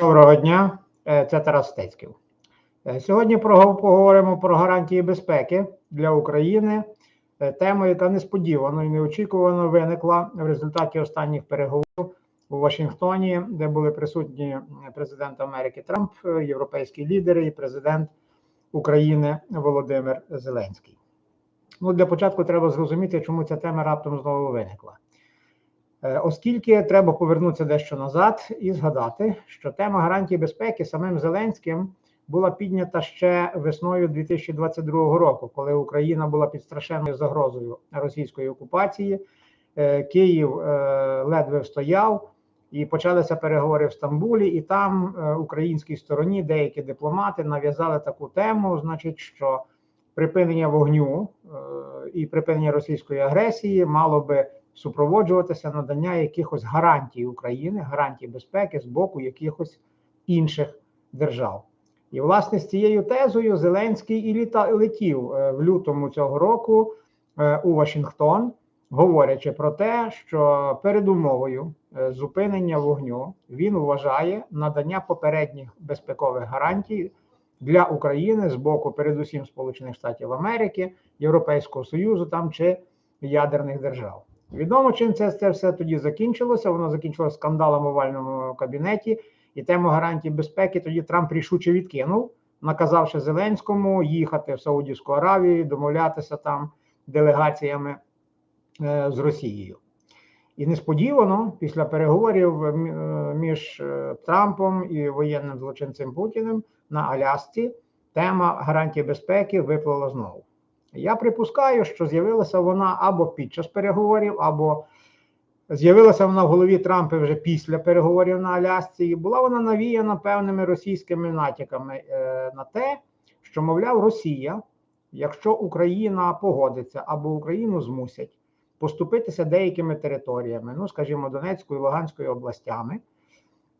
Доброго дня, Е, це Тарас Стецьків. Е, Сьогодні поговоримо про гарантії безпеки для України. Е, Тема, яка несподівано і неочікувано виникла в результаті останніх переговорів у Вашингтоні, де були присутні президент Америки Трамп, європейські лідери і президент України Володимир Зеленський. Ну, для початку треба зрозуміти, чому ця тема раптом знову виникла. Е, Оскільки треба повернутися дещо назад і згадати, що тема гарантії безпеки самим Зеленським була піднята ще весною 2022 року, коли Україна була під страшенною загрозою російської окупації. Е, Київ е, ледве встояв, і почалися переговори в Стамбулі. І там українській стороні деякі дипломати нав'язали таку тему, значить, що припинення вогню і припинення російської агресії мало би супроводжуватися надання якихось гарантій України, гарантій безпеки з боку якихось інших держав. І, власне, з цією тезою Зеленський і літа, летів е, в лютому цього року е, у Вашингтон, говорячи про те, що передумовою е, зупинення вогню він вважає надання попередніх безпекових гарантій для України з боку, передусім Сполучених Штатів Америки, Європейського Союзу там чи ядерних держав. Відомо, чим це, це все тоді закінчилося. Воно закінчилося скандалом в овальному кабінеті, і тему гарантій безпеки тоді Трамп рішуче відкинув, наказавши Зеленському їхати в Саудівську Аравію, домовлятися там делегаціями е, з Росією. І несподівано, після переговорів е, е, між е, Трампом і воєнним злочинцем Путіним на Алясці тема гарантії безпеки виплила знову. Я припускаю, що з'явилася вона або під час переговорів, або з'явилася вона в голові Трампа вже після переговорів на Алясці, і була вона навіяна певними російськими натяками е, на те, що, мовляв, Росія, якщо Україна погодиться або Україну змусять поступитися деякими територіями, ну скажімо, Донецькою і Луганською областями,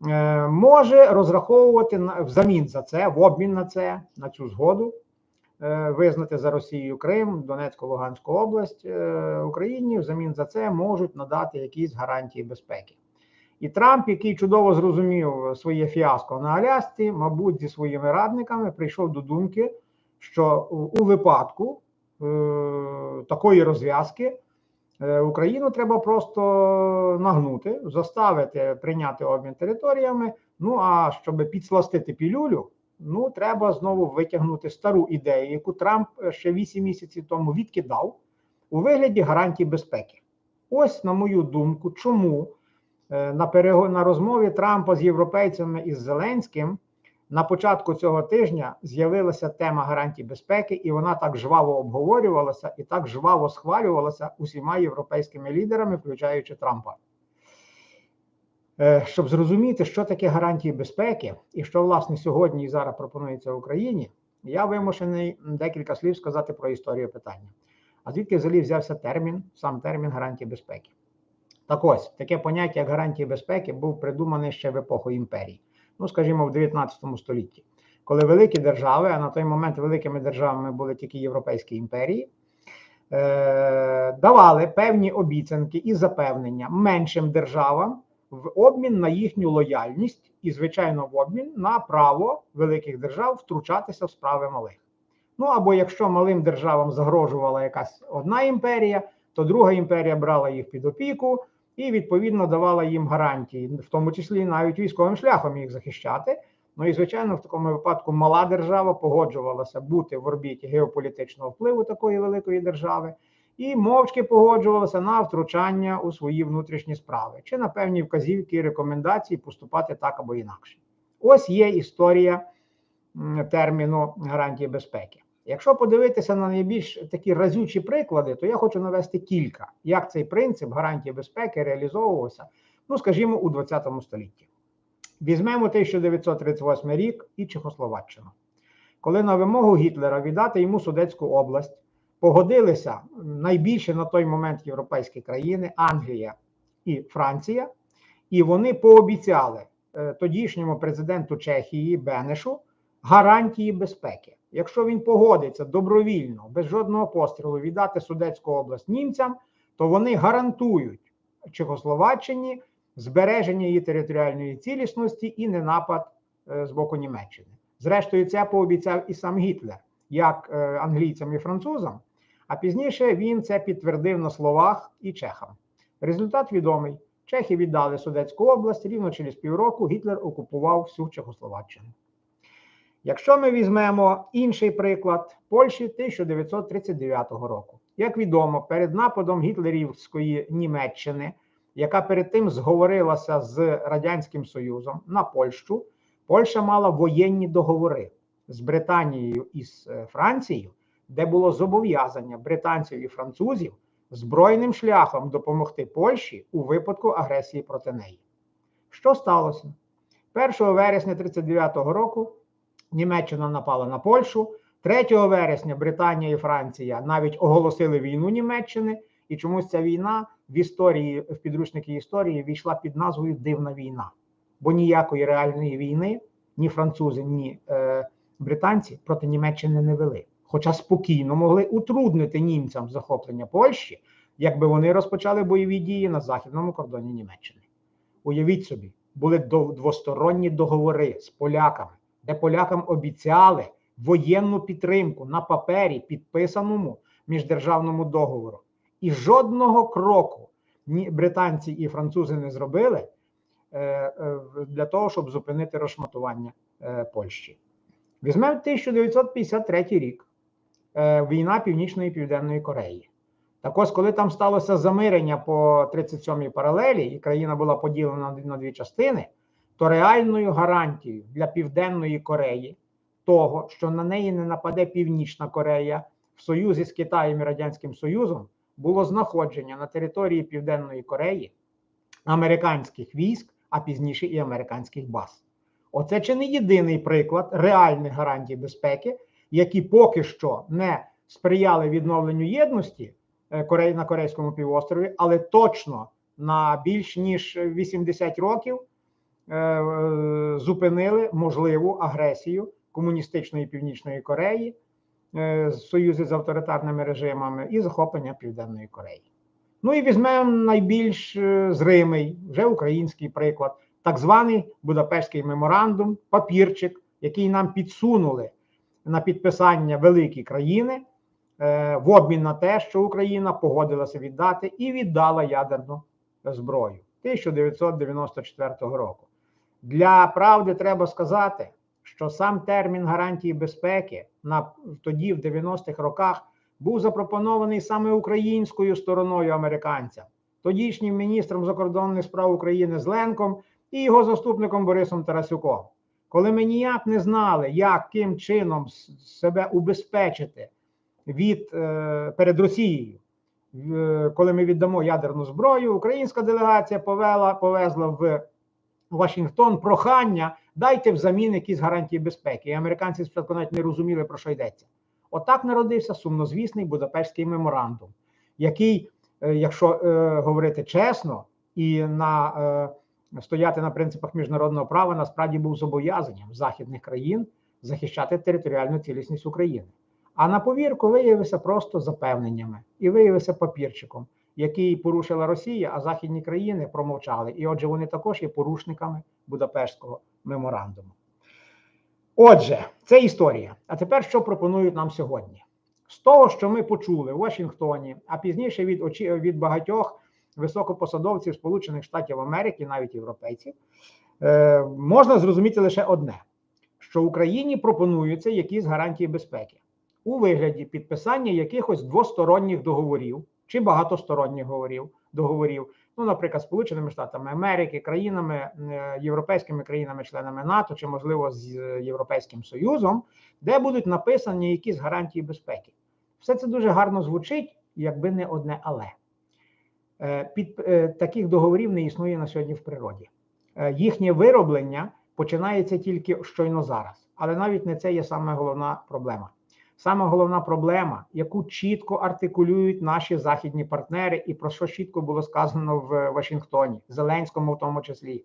е, може розраховувати взамін за це, в обмін на це, на цю згоду, визнати за Росією Крим, Донецьку, Луганську область е, Україні взамін за це можуть надати якісь гарантії безпеки. І Трамп, який чудово зрозумів своє фіаско на Алясці, мабуть, зі своїми радниками прийшов до думки, що у випадку е, такої розв'язки е, Україну треба просто нагнути, заставити прийняти обмін територіями. Ну а щоб підсластити пілюлю, ну треба знову витягнути стару ідею, яку Трамп е, ще 8 місяців тому відкидав у вигляді гарантій безпеки. Ось, на мою думку, чому е, на перего... на розмові Трампа з європейцями і з Зеленським на початку цього тижня з'явилася тема гарантій безпеки, і вона так жваво обговорювалася і так жваво схвалювалася усіма європейськими лідерами, включаючи Трампа. Е, Щоб зрозуміти, що таке гарантії безпеки, і що власне сьогодні і зараз пропонується Україні, я вимушений декілька слів сказати про історію питання. А звідки взагалі взявся термін, сам термін гарантії безпеки? Так ось таке поняття як гарантії безпеки був придуманий ще в епоху імперії, ну скажімо, в 19 столітті, коли великі держави, а на той момент великими державами були тільки європейські імперії, е- давали певні обіцянки і запевнення меншим державам в обмін на їхню лояльність і, звичайно, в обмін на право великих держав втручатися в справи малих. Ну або якщо малим державам загрожувала якась одна імперія, то друга імперія брала їх під опіку і відповідно давала їм гарантії, в тому числі навіть військовим шляхом їх захищати. Ну і звичайно, в такому випадку мала держава погоджувалася бути в орбіті геополітичного впливу такої великої держави і мовчки погоджувалася на втручання у свої внутрішні справи чи на певні вказівки і рекомендації поступати так або інакше. Ось є історія терміну гарантії безпеки. Якщо подивитися на найбільш такі разючі приклади, то я хочу навести кілька, як цей принцип гарантії безпеки реалізовувався, ну скажімо, у 20 столітті. Візьмемо 1938 рік і Чехословаччину, коли на вимогу Гітлера віддати йому Судетську область погодилися найбільше на той момент європейські країни Англія і Франція, і вони пообіцяли е, тодішньому президенту Чехії Бенешу гарантії безпеки. Якщо він погодиться добровільно, без жодного пострілу віддати Судетську область німцям, то вони гарантують Чехословаччині збереження її територіальної цілісності і не напад е, з боку Німеччини. Зрештою, це пообіцяв і сам Гітлер, як е, англійцям і французам. А пізніше він це підтвердив на словах і чехам. Результат відомий: Чехи віддали Судетську область, рівно через півроку Гітлер окупував всю Чехословаччину. Якщо ми візьмемо інший приклад Польщі 1939 року, як відомо, перед нападом гітлерівської Німеччини, яка перед тим зговорилася з Радянським Союзом на Польщу, Польща мала воєнні договори з Британією і з е, Францією, де було зобов'язання британців і французів збройним шляхом допомогти Польщі у випадку агресії проти неї. Що сталося? 1 вересня 1939 року Німеччина напала на Польщу. 3 вересня Британія і Франція навіть оголосили війну Німеччини, і чомусь ця війна в історії, в підручники історії війшла під назвою Дивна війна. Бо ніякої реальної війни ні французи, ні е, британці проти Німеччини не вели. Хоча спокійно могли утруднити німцям захоплення Польщі, якби вони розпочали бойові дії на західному кордоні Німеччини. Уявіть собі, були двосторонні договори з поляками, де полякам обіцяли воєнну підтримку на папері, підписаному міждержавному договору. І жодного кроку британці і французи не зробили е, е, для того, щоб зупинити розшматування е, Польщі. Візьмемо 1953 рік. Війна Північної і Південної Кореї. Так ось, коли там сталося замирення по 37-й паралелі, і країна була поділена на дві частини, то реальною гарантією для Південної Кореї того, що на неї не нападе Північна Корея в союзі з Китаєм і Радянським Союзом, було знаходження на території Південної Кореї американських військ, а пізніше і американських баз. Оце чи не єдиний приклад реальних гарантій безпеки, які поки що не сприяли відновленню єдності е, на Корейському півострові, але точно на більш ніж 80 років е, зупинили можливу агресію комуністичної Північної Кореї, е, союзи з авторитарними режимами і захоплення Південної Кореї. Ну і візьмемо найбільш зримий вже український приклад, так званий Будапештський меморандум, папірчик, який нам підсунули на підписання великі країни е, в обмін на те, що Україна погодилася віддати і віддала ядерну зброю 1994 року. Для правди треба сказати, що сам термін гарантії безпеки на тоді, в 90-х роках, був запропонований саме українською стороною американцям, тодішнім міністром закордонних справ України Зленком і його заступником Борисом Тарасюком. Коли ми ніяк не знали, яким чином себе убезпечити від е, перед Росією, е, коли ми віддамо ядерну зброю, українська делегація повела повезла в Вашингтон прохання дайте взамін якісь гарантії безпеки. І американці спочатку навіть не розуміли, про що йдеться. Отак народився сумнозвісний Будапештський меморандум, який, е, якщо е, говорити чесно, і на е, стояти на принципах міжнародного права насправді був зобов'язанням західних країн захищати територіальну цілісність України. А на повірку виявився просто запевненнями і виявився папірчиком, який порушила Росія, а західні країни промовчали. І отже, вони також є порушниками Будапештського меморандуму. Отже, це історія. А тепер що пропонують нам сьогодні? З того, що ми почули в Вашингтоні, а пізніше від очі від багатьох високопосадовців Сполучених Штатів Америки, навіть європейців, е, можна зрозуміти лише одне: що Україні пропонуються якісь гарантії безпеки у вигляді підписання якихось двосторонніх договорів чи багатосторонніх договорів, договорів, ну, наприклад, Сполученими Штатами Америки, країнами, е, європейськими країнами-членами НАТО, чи, можливо, з е, Європейським Союзом, де будуть написані якісь гарантії безпеки. Все це дуже гарно звучить, якби не одне але. Е, під таких договорів не існує на сьогодні в природі. Їхнє вироблення починається тільки щойно зараз, але навіть не це є саме головна проблема. Саме головна проблема, яку чітко артикулюють наші західні партнери, і про що чітко було сказано в Вашингтоні, Зеленському, в тому числі,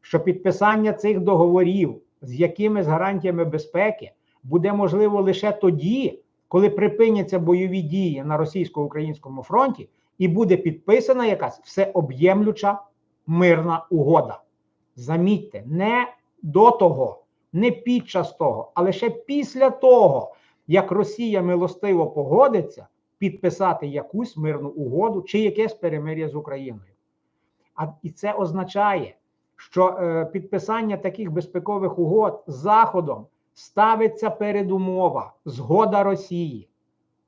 що підписання цих договорів з якимись гарантіями безпеки буде можливо лише тоді, коли припиняться бойові дії на російсько-українському фронті, і буде підписана якась всеоб'ємлюча мирна угода. Замітьте, не до того, не під час того, а лише після того, як Росія милостиво погодиться підписати якусь мирну угоду чи якесь перемир'я з Україною. А і це означає, що е, підписання таких безпекових угод з Заходом ставиться передумова згода Росії.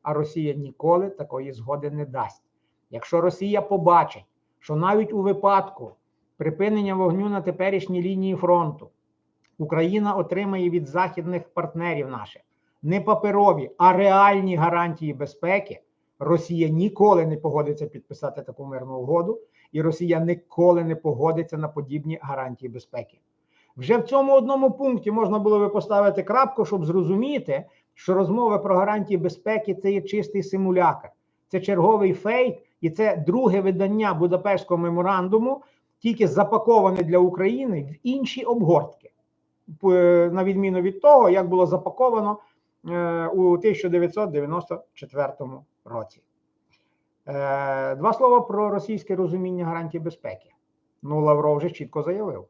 А Росія ніколи такої згоди не дасть. Якщо Росія побачить, що навіть у випадку припинення вогню на теперішній лінії фронту Україна отримає від західних партнерів наших не паперові, а реальні гарантії безпеки, Росія ніколи не погодиться підписати таку мирну угоду, і Росія ніколи не погодиться на подібні гарантії безпеки. Вже в цьому одному пункті можна було би поставити крапку, щоб зрозуміти, що розмови про гарантії безпеки це є чистий симулякр, це черговий фейк, і це друге видання Будапештського меморандуму, тільки запаковане для України в інші обгортки, на відміну від того, як було запаковано е, у 1994 році. Е, два слова про російське розуміння гарантій безпеки. Ну, Лавров вже чітко заявив,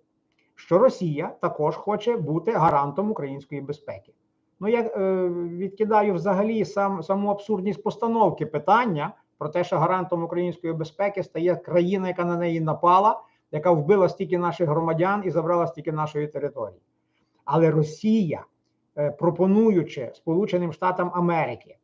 що Росія також хоче бути гарантом української безпеки. Ну, я е, відкидаю взагалі сам, саму абсурдність постановки питання про те, що гарантом української безпеки стає країна, яка на неї напала, яка вбила стільки наших громадян і забрала стільки нашої території. Але Росія, е, пропонуючи Сполученим Штатам Америки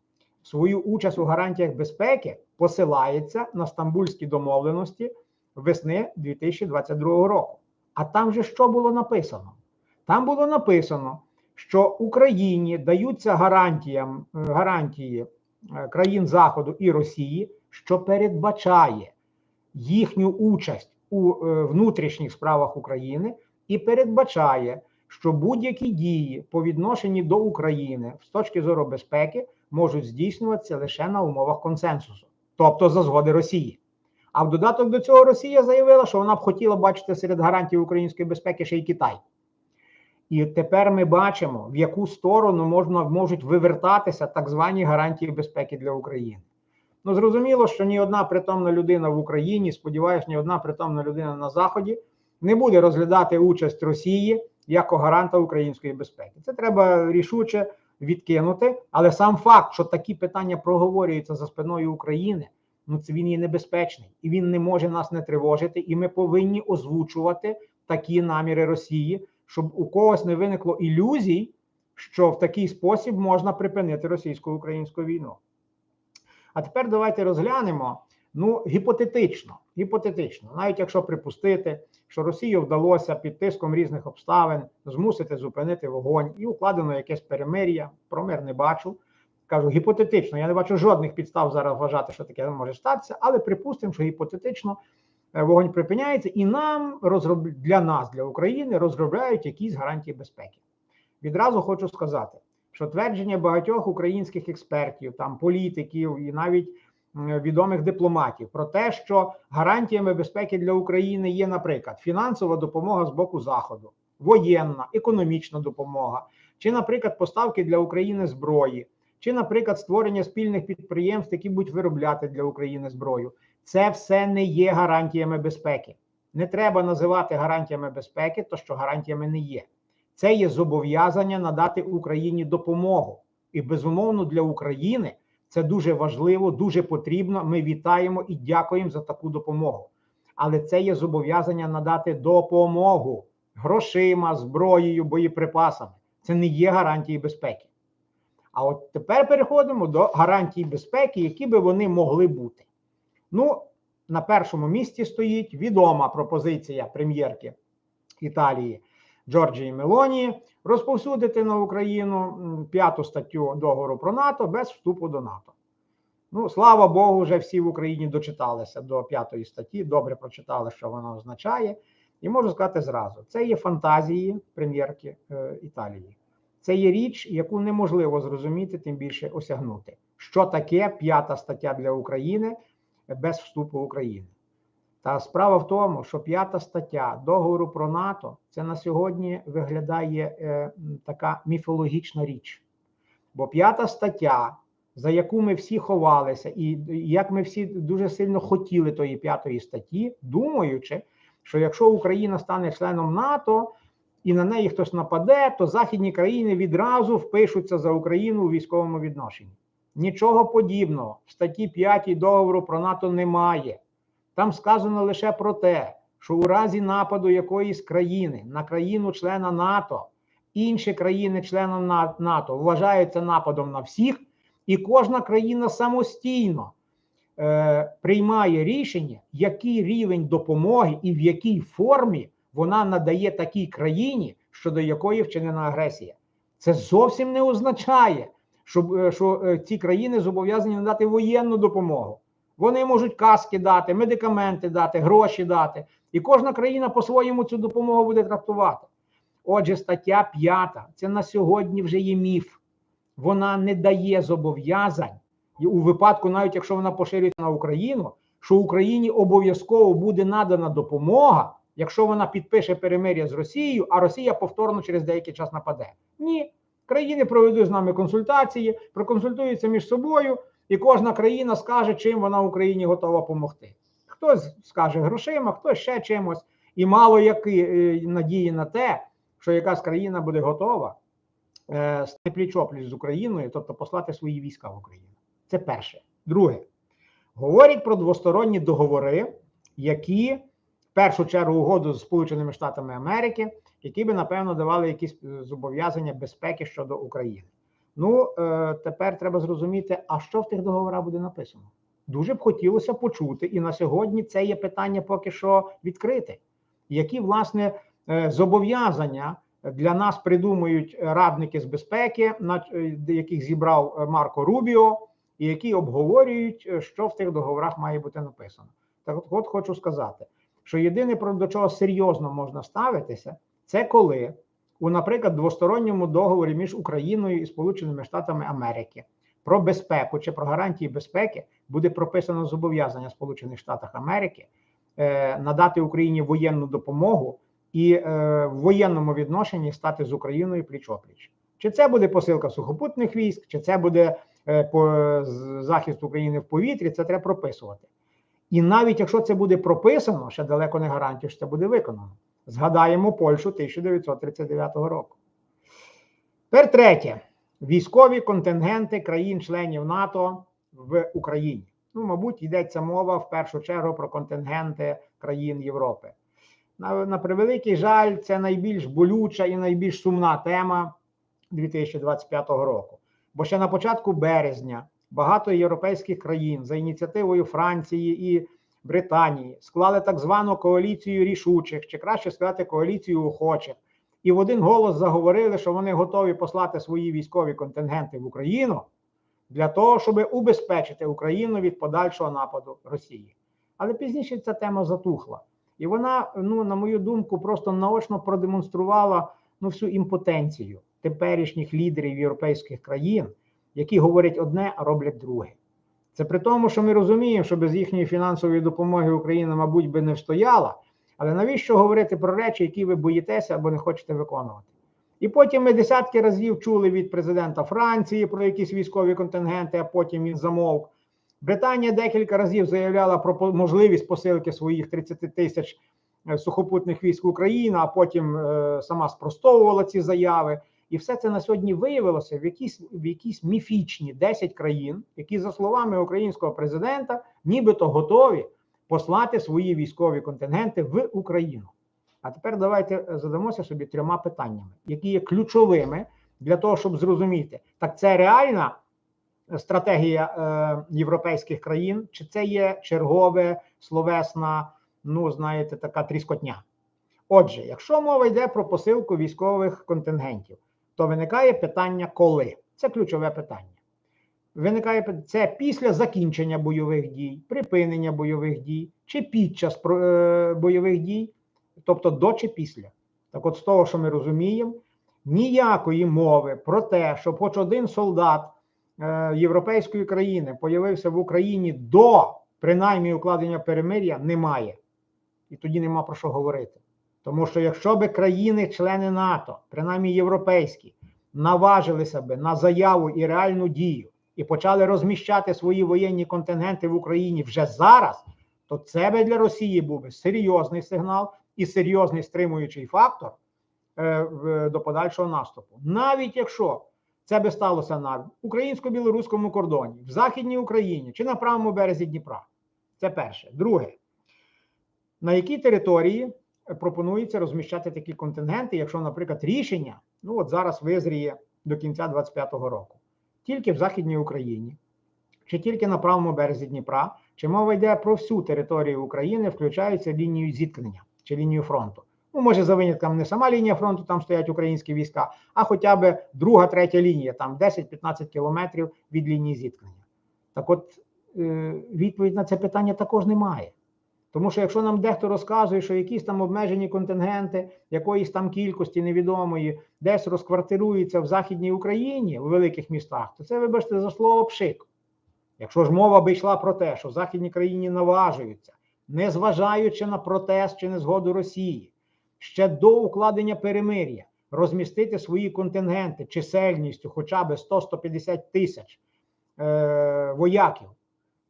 свою участь у гарантіях безпеки, посилається на стамбульські домовленості весни 2022 року. А там же що було написано? Там було написано, що Україні даються гарантіям, е, гарантії країн Заходу і Росії, що передбачає їхню участь у е, внутрішніх справах України і передбачає, що будь-які дії по відношенні до України з точки зору безпеки можуть здійснюватися лише на умовах консенсусу, тобто за згоди Росії. А в додаток до цього Росія заявила, що вона б хотіла бачити серед гарантій української безпеки ще й Китай. І тепер ми бачимо, в яку сторону можна можуть вивертатися так звані гарантії безпеки для України. Ну, зрозуміло, що ні одна притомна людина в Україні, сподіваюся, ні одна притомна людина на Заході не буде розглядати участь Росії як гаранта української безпеки. Це треба рішуче відкинути. Але сам факт, що такі питання проговорюються за спиною України, ну це він є небезпечний і він не може нас не тривожити. І ми повинні озвучувати такі наміри Росії, щоб у когось не виникло ілюзій, що в такий спосіб можна припинити російсько-українську війну. А тепер давайте розглянемо. Ну, гіпотетично, гіпотетично, навіть якщо припустити, що Росію вдалося під тиском різних обставин змусити зупинити вогонь і укладено якесь перемир'я, про мир не бачу. Кажу, гіпотетично, я не бачу жодних підстав зараз вважати, що таке може статися, але припустимо, що гіпотетично вогонь припиняється, і нам розроб... для нас, для України, розробляють якісь гарантії безпеки. Відразу хочу сказати, що твердження багатьох українських експертів, там політиків і навіть відомих дипломатів про те, що гарантіями безпеки для України є, наприклад, фінансова допомога з боку Заходу, воєнна, економічна допомога, чи, наприклад, поставки для України зброї, чи, наприклад, створення спільних підприємств, які будуть виробляти для України зброю. Це все не є гарантіями безпеки. Не треба називати гарантіями безпеки, то що гарантіями не є. Це є зобов'язання надати Україні допомогу. І безумовно для України це дуже важливо, дуже потрібно. Ми вітаємо і дякуємо за таку допомогу. Але це є зобов'язання надати допомогу грошима, зброєю, боєприпасами. Це не є гарантії безпеки. А от тепер переходимо до гарантій безпеки, які би вони могли бути. Ну, на першому місці стоїть відома пропозиція прем'єрки Італії Джорджії Мелоні розповсюдити на Україну п'яту статтю договору про НАТО без вступу до НАТО. Ну, слава Богу, вже всі в Україні дочиталися до п'ятої статті, добре прочитали, що воно означає. І можу сказати зразу: це є фантазії прем'єрки е, Італії. Це є річ, яку неможливо зрозуміти, тим більше осягнути. Що таке п'ята стаття для України без вступу України? Та справа в тому, що п'ята стаття договору про НАТО це на сьогодні виглядає е, така міфологічна річ. Бо п'ята стаття, за яку ми всі ховалися, і як ми всі дуже сильно хотіли тої п'ятої статті, думаючи, що якщо Україна стане членом НАТО і на неї хтось нападе, то західні країни відразу впишуться за Україну у військовому відношенні. Нічого подібного в статті 5 договору про НАТО немає. Там сказано лише про те, що у разі нападу якоїсь країни на країну-члена НАТО, інші країни-члени НАТО вважаються нападом на всіх, і кожна країна самостійно е, приймає рішення, який рівень допомоги і в якій формі вона надає такій країні, щодо якої вчинена агресія. Це зовсім не означає, що, е, що е, ці країни зобов'язані надати воєнну допомогу. Вони можуть каски дати, медикаменти дати, гроші дати. І кожна країна по-своєму цю допомогу буде трактувати. Отже, стаття 5 це на сьогодні вже є міф. Вона не дає зобов'язань і у випадку, навіть якщо вона поширюється на Україну, що Україні обов'язково буде надана допомога, якщо вона підпише перемир'я з Росією, а Росія повторно через деякий час нападе. Ні, країни проведуть з нами консультації, проконсультуються між собою, і кожна країна скаже, чим вона Україні готова допомогти. Хтось скаже грошима, хтось ще чимось, і мало які е, надії на те, що якась країна буде готова е, стати пліч-опліч з Україною, тобто послати свої війська в Україну. Це перше. Друге, говорять про двосторонні договори, які в першу чергу угоду з Сполученими Штатами Америки, які би напевно давали якісь е, зобов'язання безпеки щодо України. Ну е, тепер треба зрозуміти, а що в тих договорах буде написано. Дуже б хотілося почути, і на сьогодні це є питання поки що відкрите. Які власне е, зобов'язання для нас придумують радники з безпеки, на яких зібрав Марко Рубіо, і які обговорюють, що в тих договорах має бути написано. Так, от, от хочу сказати, що єдине про до чого серйозно можна ставитися, це коли у, наприклад, двосторонньому договорі між Україною і Сполученими Штатами Америки про безпеку чи про гарантії безпеки буде прописано зобов'язання Сполучених Штатів Америки е, надати Україні воєнну допомогу і е, в воєнному відношенні стати з Україною пліч-опліч. Чи це буде посилка сухопутних військ, чи це буде е, по захист України в повітрі, це треба прописувати. І навіть якщо це буде прописано, ще далеко не гарантія, що це буде виконано. Згадаємо Польщу 1939 року. Тепер третє: військові контингенти країн-членів НАТО в Україні. Ну, мабуть, йдеться мова в першу чергу про контингенти країн Європи. На, на превеликий жаль, це найбільш болюча і найбільш сумна тема 2025 року. Бо ще на початку березня багато європейських країн за ініціативою Франції і Британії склали так звану коаліцію рішучих, чи краще сказати, коаліцію охочих, і в один голос заговорили, що вони готові послати свої військові контингенти в Україну для того, щоб убезпечити Україну від подальшого нападу Росії. Але пізніше ця тема затухла. І вона, ну на мою думку, просто наочно продемонструвала ну всю імпотенцію теперішніх лідерів європейських країн, які говорять одне, а роблять друге. Це при тому, що ми розуміємо, що без їхньої фінансової допомоги Україна, мабуть, би не встояла. Але навіщо говорити про речі, які ви боїтеся або не хочете виконувати? І потім ми десятки разів чули від президента Франції про якісь військові контингенти, а потім він замовк. Британія декілька разів заявляла про можливість посилки своїх 30 тисяч е, сухопутних військ в Україну, а потім е, сама спростовувала ці заяви. І все це на сьогодні виявилося в якісь в якісь міфічні 10 країн, які, за словами українського президента, нібито готові послати свої військові контингенти в Україну. А тепер давайте задамося собі трьома питаннями, які є ключовими для того, щоб зрозуміти, так це реальна стратегія е, європейських країн, чи це є чергове словесна, ну знаєте, така тріскотня. Отже, якщо мова йде про посилку військових контингентів, то виникає питання, коли це ключове питання. Виникає це після закінчення бойових дій, припинення бойових дій, чи під час е, бойових дій, тобто до чи після. Так, от з того, що ми розуміємо, ніякої мови про те, щоб хоч один солдат е, європейської країни появився в Україні до принаймні укладення перемир'я, немає. І тоді нема про що говорити. Тому що якщо би країни-члени НАТО, принаймні європейські, наважилися би на заяву і реальну дію і почали розміщати свої воєнні контингенти в Україні вже зараз, то це би для Росії був би серйозний сигнал і серйозний стримуючий фактор е, до подальшого наступу. Навіть якщо це би сталося на українсько-білоруському кордоні, в Західній Україні чи на правому березі Дніпра. Це перше. Друге, на якій території пропонується розміщати такі контингенти, якщо, наприклад, рішення, ну от зараз визріє до кінця 2025 року, тільки в Західній Україні, чи тільки на правому березі Дніпра, чи мова йде про всю територію України, включається лінію зіткнення чи лінію фронту. Ну, може, за винятком не сама лінія фронту, там стоять українські війська, а хоча б друга, третя лінія, там 10-15 кілометрів від лінії зіткнення. Так от е, відповідь на це питання також немає. Тому що якщо нам дехто розказує, що якісь там обмежені контингенти якоїсь там кількості невідомої десь розквартируються в Західній Україні, у великих містах, то це, вибачте, за слово пшик. Якщо ж мова би йшла про те, що в Західній країні наважуються, незважаючи на протест чи незгоду Росії, ще до укладення перемир'я розмістити свої контингенти чисельністю хоча б 100-150 тисяч е, вояків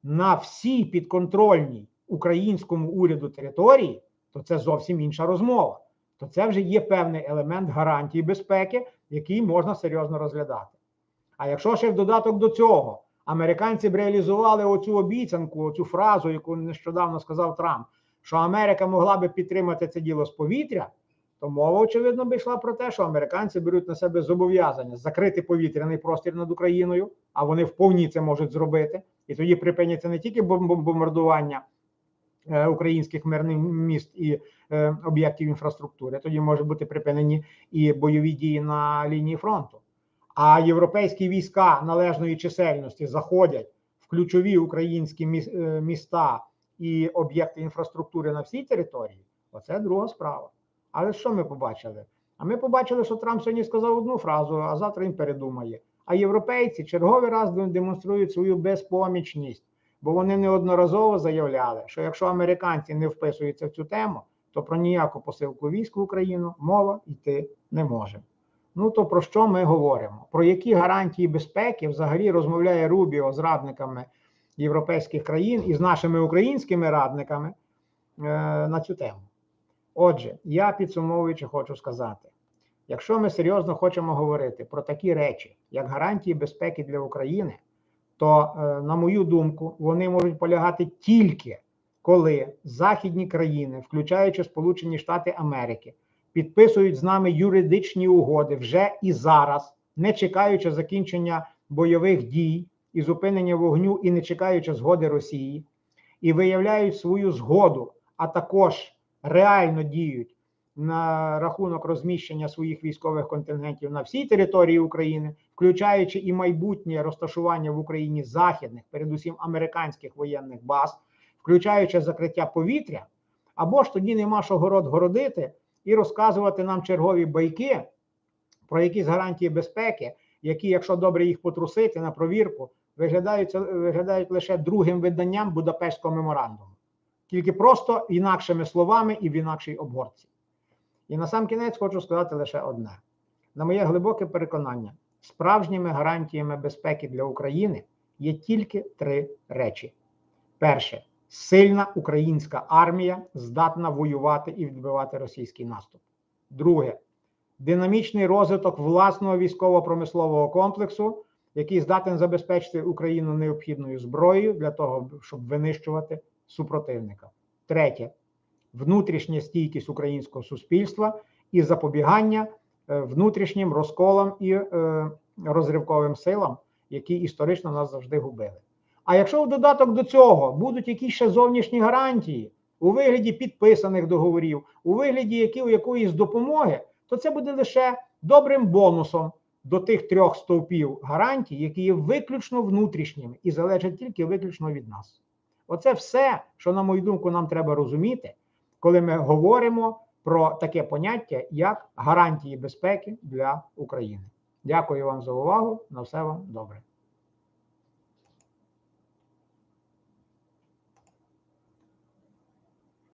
на всій підконтрольній українському уряду території, то це зовсім інша розмова. То це вже є певний елемент гарантії безпеки, який можна серйозно розглядати. А якщо ще в додаток до цього американці б реалізували оцю обіцянку, оцю фразу, яку нещодавно сказав Трамп, що Америка могла би підтримати це діло з повітря, то мова, очевидно, би йшла про те, що американці беруть на себе зобов'язання закрити повітряний простір над Україною, а вони вповні це можуть зробити. І тоді припиняться не тільки бом- бом- бомбардування українських мирних міст і е, об'єктів інфраструктури, тоді можуть бути припинені і бойові дії на лінії фронту. А європейські війська належної чисельності заходять в ключові українські е, міста і об'єкти інфраструктури на всій території. Оце друга справа. Але що ми побачили? А ми побачили, що Трамп сьогодні сказав одну фразу, а завтра він передумає. А європейці черговий раз демонструють свою безпомічність, бо вони неодноразово заявляли, що якщо американці не вписуються в цю тему, то про ніяку посилку військ в Україну мова йти не може. Ну то про що ми говоримо? Про які гарантії безпеки взагалі розмовляє Рубіо з радниками європейських країн і з нашими українськими радниками е, на цю тему? Отже, я підсумовуючи, хочу сказати: якщо ми серйозно хочемо говорити про такі речі, як гарантії безпеки для України, то, е, на мою думку, вони можуть полягати тільки коли західні країни, включаючи Сполучені Штати Америки, підписують з нами юридичні угоди вже і зараз, не чекаючи закінчення бойових дій і зупинення вогню, і не чекаючи згоди Росії, і виявляють свою згоду, а також реально діють на рахунок розміщення своїх військових контингентів на всій території України, включаючи і майбутнє розташування в Україні західних, передусім американських воєнних баз, включаючи закриття повітря, або ж тоді нема що город городити і розказувати нам чергові байки про якісь гарантії безпеки, які, якщо добре їх потрусити на провірку, виглядають, виглядають лише другим виданням Будапештського меморандуму, тільки просто інакшими словами і в інакшій обгорці. І на сам кінець хочу сказати лише одне: на моє глибоке переконання, справжніми гарантіями безпеки для України є тільки три речі: перше сильна українська армія здатна воювати і відбивати російський наступ. Друге динамічний розвиток власного військово-промислового комплексу, який здатен забезпечити Україну необхідною зброєю для того, щоб винищувати супротивника. Третє внутрішня стійкість українського суспільства і запобігання внутрішнім розколам і е, розривковим силам, які історично нас завжди губили. А якщо в додаток до цього будуть якісь ще зовнішні гарантії у вигляді підписаних договорів, у вигляді якоїсь допомоги, то це буде лише добрим бонусом до тих трьох стовпів гарантій, які є виключно внутрішніми і залежать тільки виключно від нас. Оце все, що, на мою думку, нам треба розуміти, коли ми говоримо про таке поняття, як гарантії безпеки для України. Дякую вам за увагу. На все вам добре.